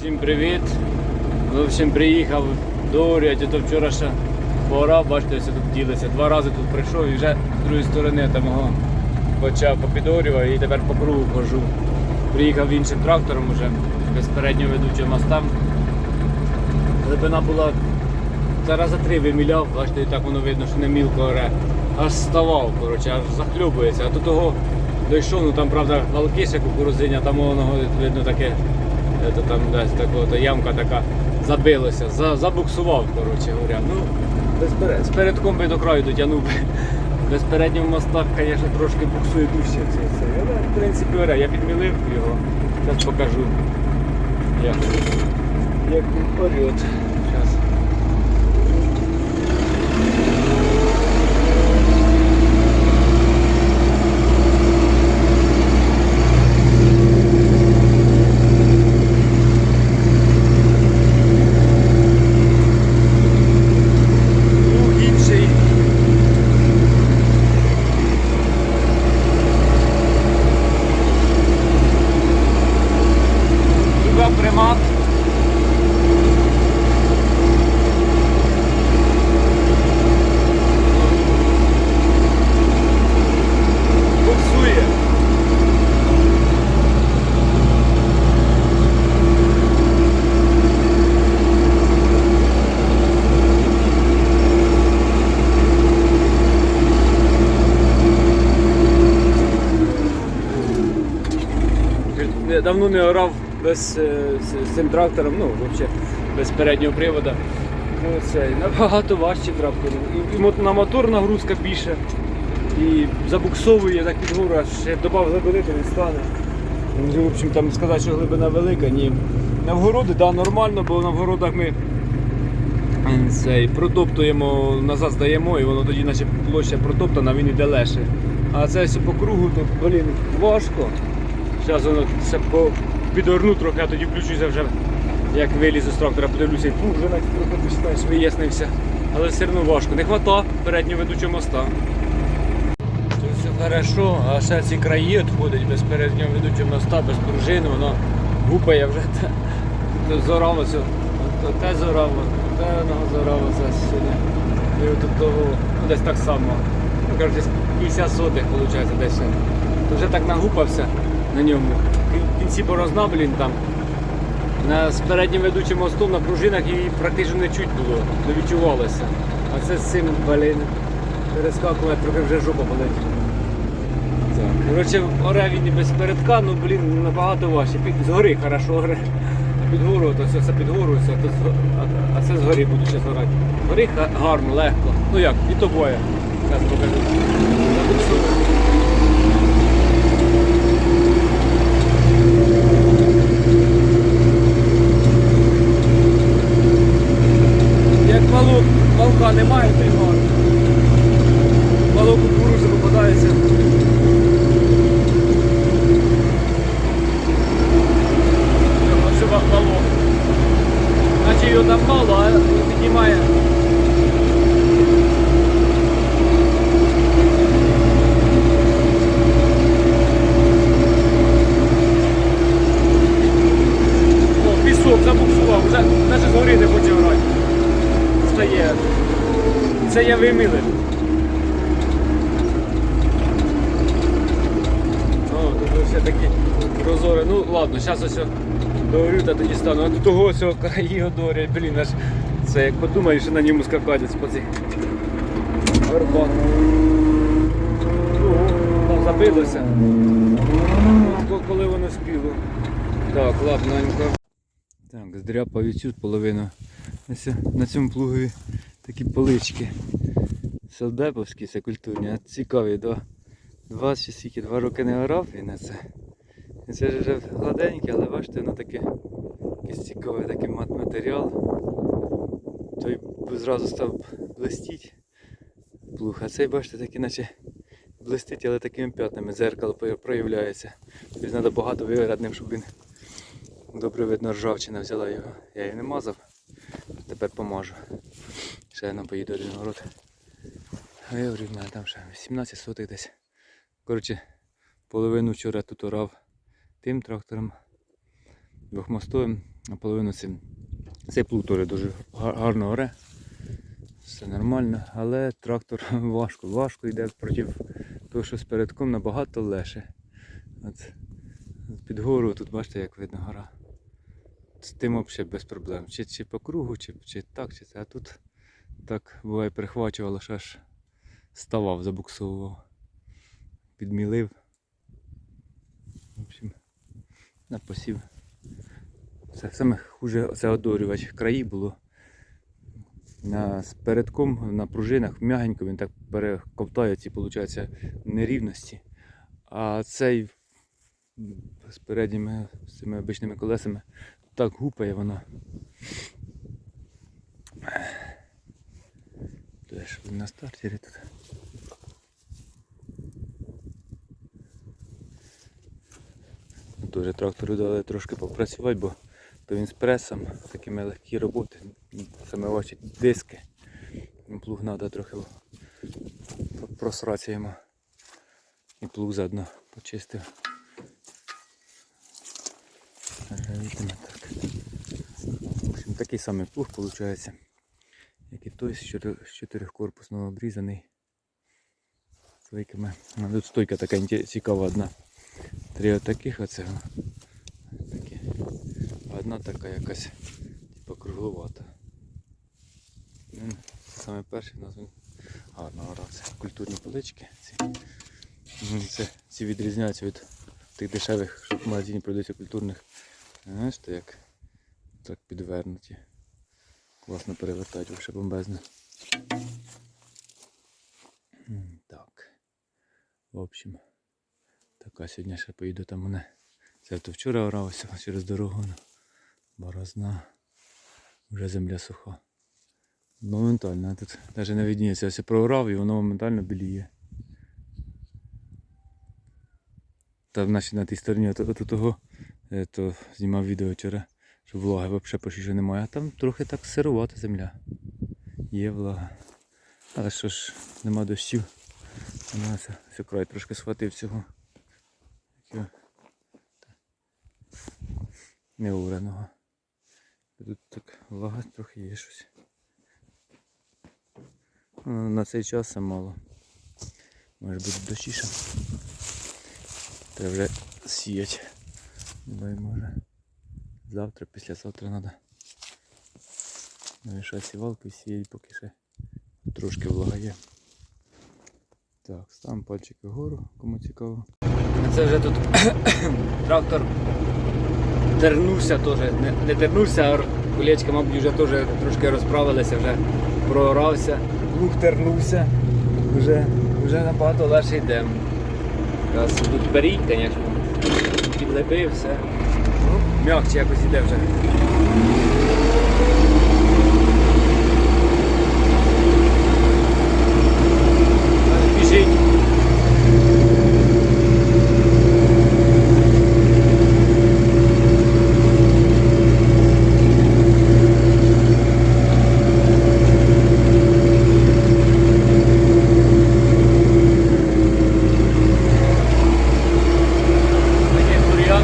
Всім привіт. В общем, приїхав до Оріаті, то вчора ще поорав, бачите, все тут ділиться. Два рази тут прийшов і вже з другої сторони там його почав попідорював і тепер по кругу хожу. Приїхав іншим трактором уже, без переднього ведучого. Глибина була зараз за три виміляв, бачите, і так воно видно, що не мілко оре. Аж ставав, коротше, аж захлюбується. А до того дійшов, ну там правда валкіше кукурузиня, там воно видно таке, це там десь тако, то ямка така забилася, за, забуксував, коротше говоря. Ну, без з передком би до краю дотягнув. Без переднього моста, звісно, трошки буксує дужче це. це. Але, в принципі, оре, я підмілив його, зараз покажу. Як, як орет. Зараз. Ну, інший. Туди примат. Буксує. Я Давно не орав без, е, з, з цим трактором, ну, взагалі, без переднього приводу. Ну, це набагато важче трактор. І, і на мотор нагрузка більше. І забуксовує так під гору, ще додав глибини, то не стане. Ну, В общем, там сказати, що глибина велика, ні. На вгороди, да, нормально, бо на вгородах ми цей, протоптуємо, назад здаємо, і воно тоді наче площа протоптана, він іде леше. А це все по кругу, то, блін, важко. Все по підорну трохи, а тоді включуся вже, як вилізу з трактора, подивлюся, і вже навіть трохи вияснився. Але все одно важко. Не хвата переднього ведучого моста. Тут все хорошо, а ще ці краї відходять без переднього ведучого моста, без пружини, воно гупає вже те, те зорало те воно зорало це сюди. І от того, ну, десь так само. Ну, коротше, 50 сотих виходить десь. Вже так нагупався на ньому. В кінці борозна, блін, там. На, переднім ведучим мостом на пружинах її практично не чуть було, не відчувалося. А це з цим, блін, перескакує, трохи вже жопа болить. Коротше, оре він і без передка, ну блін, набагато важче. Під, згори хорошо оре. Під гору, то все, все під гору, все, то, а, це згори буду ще зорати. Згори га- гарно, легко. Ну як, і то боє. Зараз покажу. Валка немає, то й гарно. Мало кукурузи попадається. Ва- валок. Наче його там мало, а піднімає. О, пісок забуксував, вже навіть згори не хоче грати. Стає. Це я вимилив. О, тут все такі прозоре. Ну ладно, зараз ось договорю та тоді стану. А до того ось краї одорять, блін, аж це як подумаєш, на ньому скакати по цих горбах. Там забилося. Коли воно спіло. Так, ладненько. Так, здряпав відсюд половину. На цьому плугові такі полички. Совдеповські, це культурні, цікаві, два, два чи скільки, два роки не орав і на це. Це ж вже гладеньке, але бачите, воно таке якийсь цікавий такий мат матеріал. Той зразу став блистіть плуг, а цей бачите такий наче блистить, але такими п'ятнами зеркало проявляється. Тобто треба багато виграти ним, щоб він добре видно ржавчина взяла його. Я її не мазав. Тепер поможу. Ще я поїду один город. А в мене там ще 17 сотих десь. Коротше, половину вчора тут орав тим трактором двохмостовим, наполовину цим. Цей плуг дуже гарно оре. Все нормально, але трактор важко, важко йде проти того, що з передком набагато легше. От під гору тут бачите, як видно гора. З тим взагалі без проблем. Чи, чи по кругу, чи, чи так, чи це. А тут так буває перехвачувало, що аж ставав, забуксовував, підмілив. В общем, на посів. Це саме хуже це одорювач. Краї було. На, з передком на пружинах м'ягенько він так перековтає ці, виходить, нерівності. А цей з передніми з цими обичними колесами так гупає воно. Теж на стартері тут. Дуже трактору дали трошки попрацювати, бо то він з пресом, такими легкі роботи, саме ваші диски. Плуг треба трохи просратися йому. І плуг заодно почистив. Так. В общем, такий самий плуг виходить, як і той з чотир- з чотирикорпусного обрізаний. Стойками. А тут стойка така цікава одна. Три отаких оце. Такі. Одна така якась типу кругловата. Саме перший у нас він гарно грав. Це культурні полички. Ці. Ну, Це, ці відрізняються від тих дешевих, що в магазині продаються культурних. Знаєш, то як так підвернуті. Класно перевертають вообще бомбезно. Так. В общем. Така сьогодні ще поїду там мене. Це то вчора орався через дорогу. ну, Борозна. Вже земля суха. Моментально. Тут навіть не видніється. Ось я проорав і воно моментально біліє. Та наче на тій стороні от, от того, е, то знімав відео вчора, що влаги взагалі що немає. А там трохи так сирувата земля. Є влага. Але що ж, нема дощів. Все, все край трошки схватив цього. Неуреного. Тут так влага трохи є щось. Ну, На цей час це мало. Може бути дощіше. Треба вже сіяти. Давай може. Завтра, післязавтра треба. Сівалку і сіяти, поки ще трошки влага є. Так, ставимо пальчики вгору, кому цікаво. Це вже тут трактор тернувся теж. Не, не тернувся, а колечка, мабуть, вже теж трошки розправилися, вже проорався. Лук тернувся. Вже, вже набагато легше йдемо. Якраз тут беріть, звісно. Підлепив все. М'якче якось іде вже. Біжить. Такий бур'ян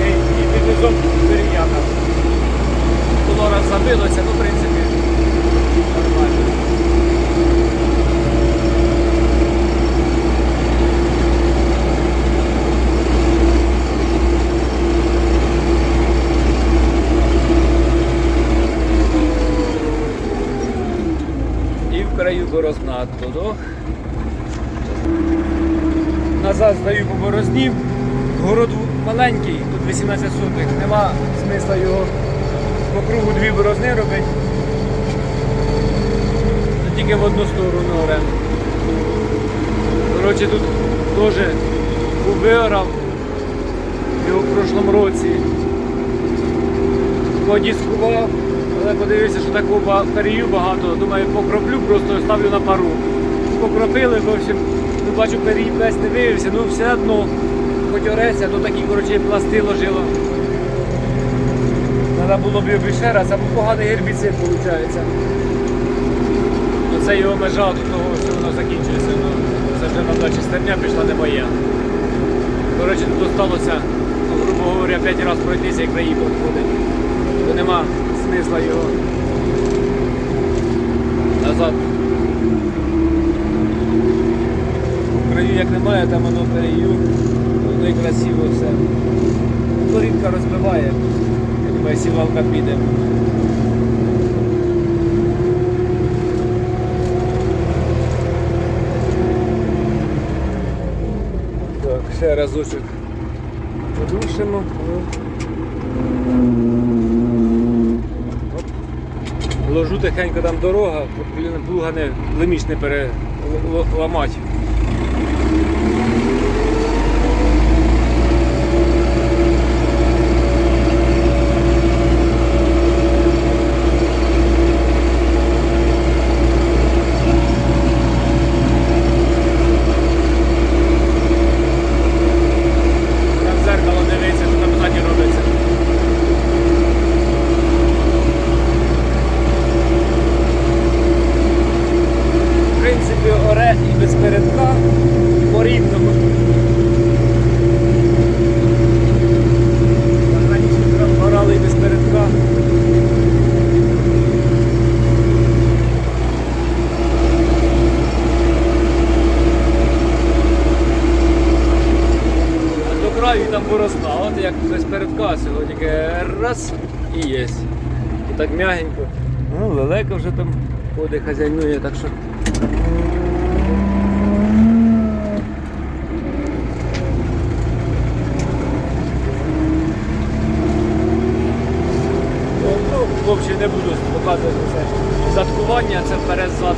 і, і під низом бур'яна. Було раз забилося, ну в принципі нормально. І в краю борозна туди. Назад здаю по борозні. Город маленький, тут 18 сотих, нема смисла його по кругу дві борозни робити. Тільки в одну сторону оренду. Коротше, тут теж виорав його в прошлому році. Подіскував, але подивився, що такого перію багато. Думаю, покроплю, просто ставлю на пару. Покропили, в общем, ну, бачу, перій весь не виявився, ну все одно, хоч ореться, то такі коротше, пласти ложило. Треба було б його ще раз, а поганий гербіцид виходить. Оце його межа до того, що воно закінчується. Ну, це вже на дачі стерня пішла не моя. Коротше, тут осталося, ну, грубо говоря, 5 разів пройтися і краї проходить. нема смисла його назад. В краю як немає, там воно перею, воно і красиво все. Корінка розбиває, я думаю, сівалка піде. Так, ще разочок подушимо. Ложу тихенько там дорога, плуга не леміш не переламати. Там в зеркало дивиться, що там ззаді робиться. В принципі, оре і без передка по рівному. Так, Раніше прям орали і без передка. А до краю там поросла, от як без передка село, тільки раз і є. І так м'ягенько. Ну, вже там ходить, хазяйнує, так що. Ну, в общем, не буду показувати це. Заткування це вперед-зад